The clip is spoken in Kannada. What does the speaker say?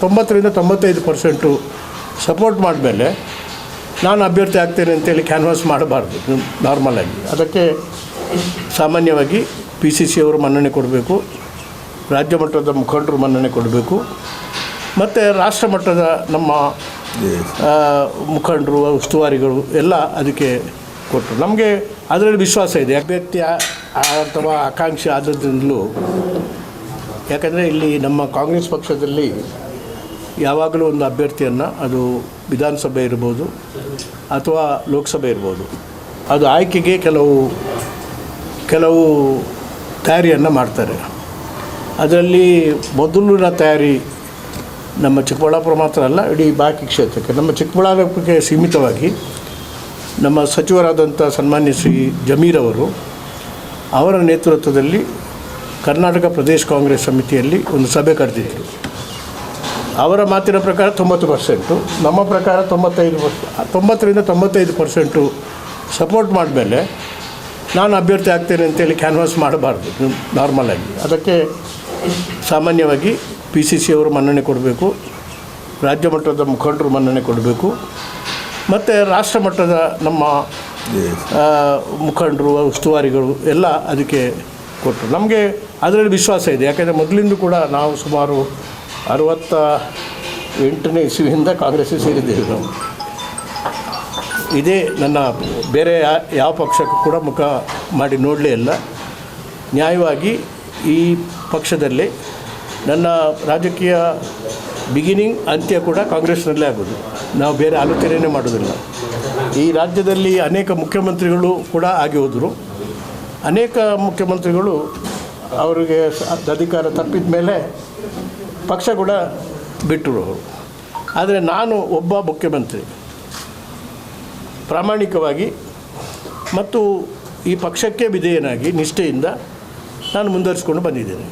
ತೊಂಬತ್ತರಿಂದ ತೊಂಬತ್ತೈದು ಪರ್ಸೆಂಟು ಸಪೋರ್ಟ್ ಮಾಡಿದ್ಮೇಲೆ ನಾನು ಅಭ್ಯರ್ಥಿ ಆಗ್ತೇನೆ ಅಂತೇಳಿ ಕ್ಯಾನ್ವಾಸ್ ಮಾಡಬಾರ್ದು ನಾರ್ಮಲಾಗಿ ಅದಕ್ಕೆ ಸಾಮಾನ್ಯವಾಗಿ ಪಿ ಸಿ ಸಿ ಅವರು ಮನ್ನಣೆ ಕೊಡಬೇಕು, ರಾಜ್ಯ ಮಟ್ಟದ ಮುಖಂಡರು ಮನ್ನಣೆ ಕೊಡಬೇಕು, ಮತ್ತು ರಾಷ್ಟ್ರ ಮಟ್ಟದ ನಮ್ಮ ಮುಖಂಡರು, ಉಸ್ತುವಾರಿಗಳು ಎಲ್ಲ ಅದಕ್ಕೆ ಕೊಟ್ಟರು ನಮಗೆ ಅದರಲ್ಲಿ ವಿಶ್ವಾಸ ಇದೆ. ಅಭ್ಯರ್ಥಿ ಅಥವಾ ಆಕಾಂಕ್ಷೆ ಆದ್ದರಿಂದಲೂ ಯಾಕಂದರೆ ಇಲ್ಲಿ ನಮ್ಮ ಕಾಂಗ್ರೆಸ್ ಪಕ್ಷದಲ್ಲಿ ಯಾವಾಗಲೂ ಒಂದು ಅಭ್ಯರ್ಥಿಯನ್ನು ಅದು ವಿಧಾನಸಭೆ ಇರ್ಬೋದು ಅಥವಾ ಲೋಕಸಭೆ ಇರ್ಬೋದು. ಅದು ಆಯ್ಕೆಗೆ ಕೆಲವು ಕೆಲವು ತಯಾರಿಯನ್ನು ಮಾಡ್ತಾರೆ. ಅದರಲ್ಲಿ ಮೊದಲಿನ ತಯಾರಿ ನಮ್ಮ ಚಿಕ್ಕಬಳ್ಳಾಪುರ ಮಾತ್ರ ಅಲ್ಲ, ಇಡೀ ಬಾಕಿ ಕ್ಷೇತ್ರಕ್ಕೆ, ನಮ್ಮ ಚಿಕ್ಕಬಳ್ಳಾಪುರಕ್ಕೆ ಸೀಮಿತವಾಗಿ ನಮ್ಮ ಸಚಿವರಾದಂಥ ಸನ್ಮಾನ್ಯ ಶ್ರೀ ಜಮೀರ್ ಅವರು ಅವರ ನೇತೃತ್ವದಲ್ಲಿ ಕರ್ನಾಟಕ ಪ್ರದೇಶ ಕಾಂಗ್ರೆಸ್ ಸಮಿತಿಯಲ್ಲಿ ಒಂದು ಸಭೆ ಕರೆದಿದ್ದರು. ಅವರ ಮಾತಿನ ಪ್ರಕಾರ ತೊಂಬತ್ತು ಪರ್ಸೆಂಟು ನಮ್ಮ ಪ್ರಕಾರ ತೊಂಬತ್ತೈದು ಪರ್ಸ್ ತೊಂಬತ್ತರಿಂದ ತೊಂಬತ್ತೈದು ಪರ್ಸೆಂಟು ಸಪೋರ್ಟ್ ಮಾಡಿದ್ಮೇಲೆ ನಾನು ಅಭ್ಯರ್ಥಿ ಆಗ್ತೇನೆ ಅಂತೇಳಿ ಕ್ಯಾನ್ವಾಸ್ ಮಾಡಬಾರ್ದು ನಾರ್ಮಲಾಗಿ ಅದಕ್ಕೆ ಸಾಮಾನ್ಯವಾಗಿ ಪಿ ಸಿ ಸಿ ಅವರು ಮನ್ನಣೆ ಕೊಡಬೇಕು ರಾಜ್ಯ ಮಟ್ಟದ ಮುಖಂಡರು ಮನ್ನಣೆ ಕೊಡಬೇಕು ಮತ್ತು ರಾಷ್ಟ್ರ ಮಟ್ಟದ ನಮ್ಮ ಮುಖಂಡರು ಉಸ್ತುವಾರಿಗಳು ಎಲ್ಲ ಅದಕ್ಕೆ ಕೊಟ್ಟರು. ನಮಗೆ ಅದರಲ್ಲಿ ವಿಶ್ವಾಸ ಇದೆ ಯಾಕೆಂದರೆ ಮೊದಲಿಂದ ಕೂಡ ನಾವು ಸುಮಾರು ಅರವತ್ತ ಎಂಟನೇ ಇಸ್ವಿಯಿಂದ ಕಾಂಗ್ರೆಸ್ಸಿಗೆ ಸೇರಿದ್ದೇವೆ. ನಾವು ಇದೇ ನನ್ನ ಬೇರೆ ಯಾವ ಪಕ್ಷಕ್ಕೂ ಕೂಡ ಮುಖ ಮಾಡಿ ನೋಡಲೇ ಇಲ್ಲ. ನ್ಯಾಯವಾಗಿ ಈ ಪಕ್ಷದಲ್ಲಿ ನನ್ನ ರಾಜಕೀಯ ಬಿಗಿನಿಂಗ್ ಅಂತ್ಯ ಕೂಡ ಕಾಂಗ್ರೆಸ್ನಲ್ಲೇ ಆಗೋದು. ನಾವು ಬೇರೆ ಆಲೋಚನೆಯೇ ಮಾಡೋದಿಲ್ಲ. ಈ ರಾಜ್ಯದಲ್ಲಿ ಅನೇಕ ಮುಖ್ಯಮಂತ್ರಿಗಳು ಕೂಡ ಆಗಿ ಹೋದರು. ಅನೇಕ ಮುಖ್ಯಮಂತ್ರಿಗಳು ಅವರಿಗೆ ಅಧಿಕಾರ ತಪ್ಪಿದ ಮೇಲೆ ಪಕ್ಷ ಕೂಡ ಬಿಟ್ಟರು ಅವರು. ಆದರೆ ನಾನು ಒಬ್ಬ ಮುಖ್ಯಮಂತ್ರಿ. ಪ್ರಾಮಾಣಿಕವಾಗಿ ಮತ್ತು ಈ ಪಕ್ಷಕ್ಕೆ ವಿಧೇಯನಾಗಿ ನಿಷ್ಠೆಯಿಂದ ನಾನು ಮುಂದುವರಿಸ್ಕೊಂಡು ಬಂದಿದ್ದೇನೆ.